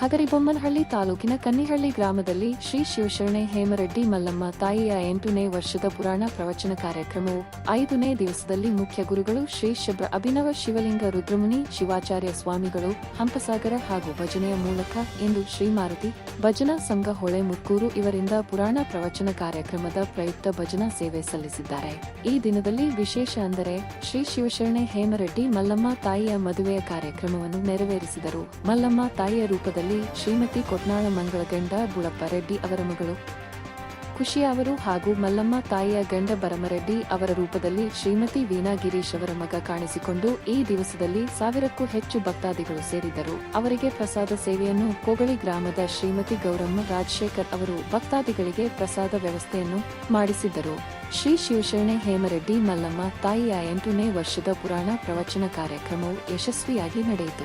ಹಗರಿಬೊಮ್ಮನಹಳ್ಳಿ ತಾಲೂಕಿನ ಕನ್ನಿಹಳ್ಳಿ ಗ್ರಾಮದಲ್ಲಿ ಶ್ರೀ ಶಿವಶರಣೆ ಹೇಮರೆಡ್ಡಿ ಮಲ್ಲಮ್ಮ ತಾಯಿಯ ಎಂಟನೇ ವರ್ಷದ ಪುರಾಣ ಪ್ರವಚನ ಕಾರ್ಯಕ್ರಮವು ಐದನೇ ದಿವಸದಲ್ಲಿ ಮುಖ್ಯ ಗುರುಗಳು ಶ್ರೀ ಶಬ್ರ ಅಭಿನವ ಶಿವಲಿಂಗ ರುದ್ರಮುನಿ, ಶಿವಾಚಾರ್ಯ ಸ್ವಾಮಿಗಳು, ಹಂಪಸಾಗರ ಹಾಗೂ ಭಜನೆಯ ಮೂಲಕ ಇಂದು ಶ್ರೀಮಾರುತಿ ಭಜನಾ ಸಂಘ ಹೊಳೆ ಮುಕ್ಕೂರು ಇವರಿಂದ ಪುರಾಣ ಪ್ರವಚನ ಕಾರ್ಯಕ್ರಮದ ಪ್ರಯುಕ್ತ ಭಜನಾ ಸೇವೆ ಸಲ್ಲಿಸಿದ್ದಾರೆ. ಈ ದಿನದಲ್ಲಿ ವಿಶೇಷ ಅಂದರೆ ಶ್ರೀ ಶಿವಶರಣೆ ಹೇಮರೆಡ್ಡಿ ಮಲ್ಲಮ್ಮ ತಾಯಿಯ ಮದುವೆಯ ಕಾರ್ಯಕ್ರಮವನ್ನು ನೆರವೇರಿಸಿದರು. ಮಲ್ಲಮ್ಮ ತಾಯಿಯ ರೂಪದಲ್ಲಿ ಶ್ರೀಮತಿ ಕೊಟ್ನಾಳ ಮಂಗಳ ಗಂಡ ಬುಳಪ್ಪ ರೆಡ್ಡಿ ಅವರ ಮಗಳು. ಖುಷಿ ಅವರು ಹಾಗೂ ಮಲ್ಲಮ್ಮ ತಾಯಿಯ ಗಂಡ ಬರಮರೆಡ್ಡಿ ಅವರ ರೂಪದಲ್ಲಿ ಶ್ರೀಮತಿ ವೀಣಾ ಗಿರೀಶ್ ಅವರ ಮಗ ಕಾಣಿಸಿಕೊಂಡು ಈ ದಿವಸದಲ್ಲಿ ಸಾವಿರಕ್ಕೂ ಹೆಚ್ಚು ಭಕ್ತಾದಿಗಳು ಸೇರಿದರು ಅವರಿಗೆ ಪ್ರಸಾದ ಸೇವೆಯನ್ನು ಕೋಗಳಿ ಗ್ರಾಮದ ಶ್ರೀಮತಿ ಗೌರಮ್ಮ ರಾಜಶೇಖರ್ ಅವರು ಭಕ್ತಾದಿಗಳಿಗೆ ಪ್ರಸಾದ ವ್ಯವಸ್ಥೆಯನ್ನು ಮಾಡಿಸಿದ್ದರು. ಶ್ರೀ ಶಿವಶರಣೆ ಹೇಮರೆಡ್ಡಿ ಮಲ್ಲಮ್ಮ ತಾಯಿಯ ಎಂಟನೇ ವರ್ಷದ ಪುರಾಣ ಪ್ರವಚನ ಕಾರ್ಯಕ್ರಮವು ಯಶಸ್ವಿಯಾಗಿ ನಡೆಯಿತು.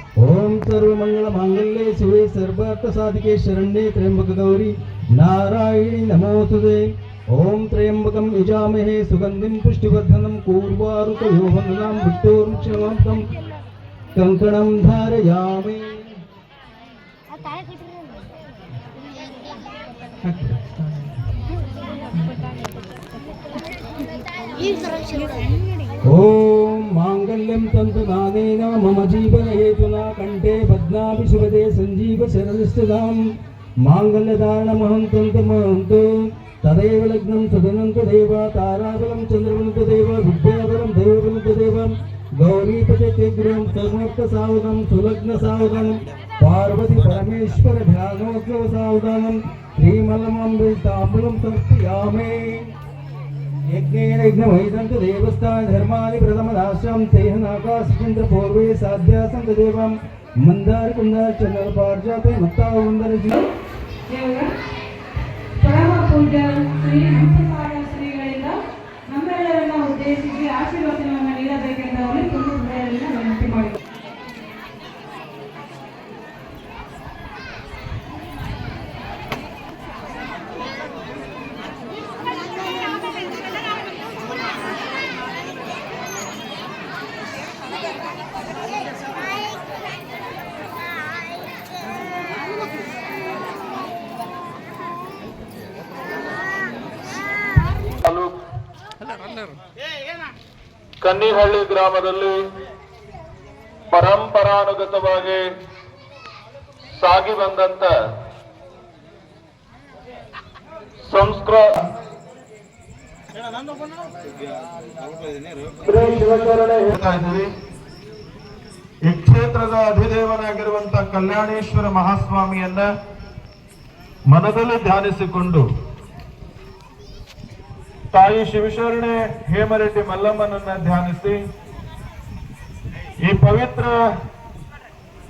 ಓಂ ಸರ್ವಮಂಗಳ ಮಾಂಗಲ್ಯ ಶಿವೇ ಸರ್ವಾರ್ಥ ಸಾಧಿಕೆ ಶರಣ್ಯೆ ತ್ರಯಂಬಕ ಗೌರಿ ನಾರಾಯಣಿ ನಮೋತುದೆ ಓಂ ತ್ರಯಂಬಕಂ ಯಜಾಮಹೇ ಸುಗಂಧಿಂ ಪುಷ್ಟಿವರ್ಧನಂ ಕೂರ್ವಾರುತಯೋಹಂಗನಾಂ ವಿಟ್ಟೋರ್ಕ್ಷಮಾಂತಂ ಕಂಕಣಂ ಧಾರಯಾಮಿ. ಓ కైవల్యం తంతు దానేన మమ జీవన హేతునా కంటే పద్మాభి శుభదే సంజీవ శరణిస్తుదాం మాంగళ్యదారణమహం మహంతంతు మహంతు తదైవ లగ్నం సదనంతు దేవ తారాబలం చంద్రవంతు దేవ విద్యాబలం దైవవనంతు దేవ గౌరీపతి తిగ్రం సర్వోక్త సావధం సులగ్న సావధం పార్వతి పరమేశ్వర ధ్యానోత్సవ తాంబులం తప్పి ఆమె యజ్ఞేన యజ్ఞమహితంతు దేవస్థాన ధర్మాది ప్రథమదాశ్రం తేహనాకాశచంద్ర పూర్వే సాధ్యాసం తదేవం మందారి కుందారి చంద్ర పార్జాతే ముక్తా ఉందరి పరమ పూజ శ్రీ ಕನ್ನಿಹಳ್ಳಿ ಗ್ರಾಮದಲ್ಲಿ ಪರಂಪರಾನುಗತವಾಗಿ ಸಾಗಿ ಬಂದಂತ ಸಂಸ್ಕೃತ ಶ್ರೀ ಶಿವಚರಣ ಹೇಳ್ತಾ ಇದ್ದೀವಿ. ಈ ಕ್ಷೇತ್ರದ ಅಧಿದೇವನಾಗಿರುವಂತ ಕಲ್ಯಾಣೇಶ್ವರ ಮಹಾಸ್ವಾಮಿಯನ್ನ ಮನದಲ್ಲಿ ಧ್ಯಾನಿಸಿಕೊಂಡು ತಾಯಿ ಶಿವಶರಣೆ ಹೇಮರೆಡ್ಡಿ ಮಲ್ಲಮ್ಮನನ್ನ ಧ್ಯಾನಿಸಿ ಈ ಪವಿತ್ರ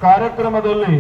ಕಾರ್ಯಕ್ರಮದಲ್ಲಿ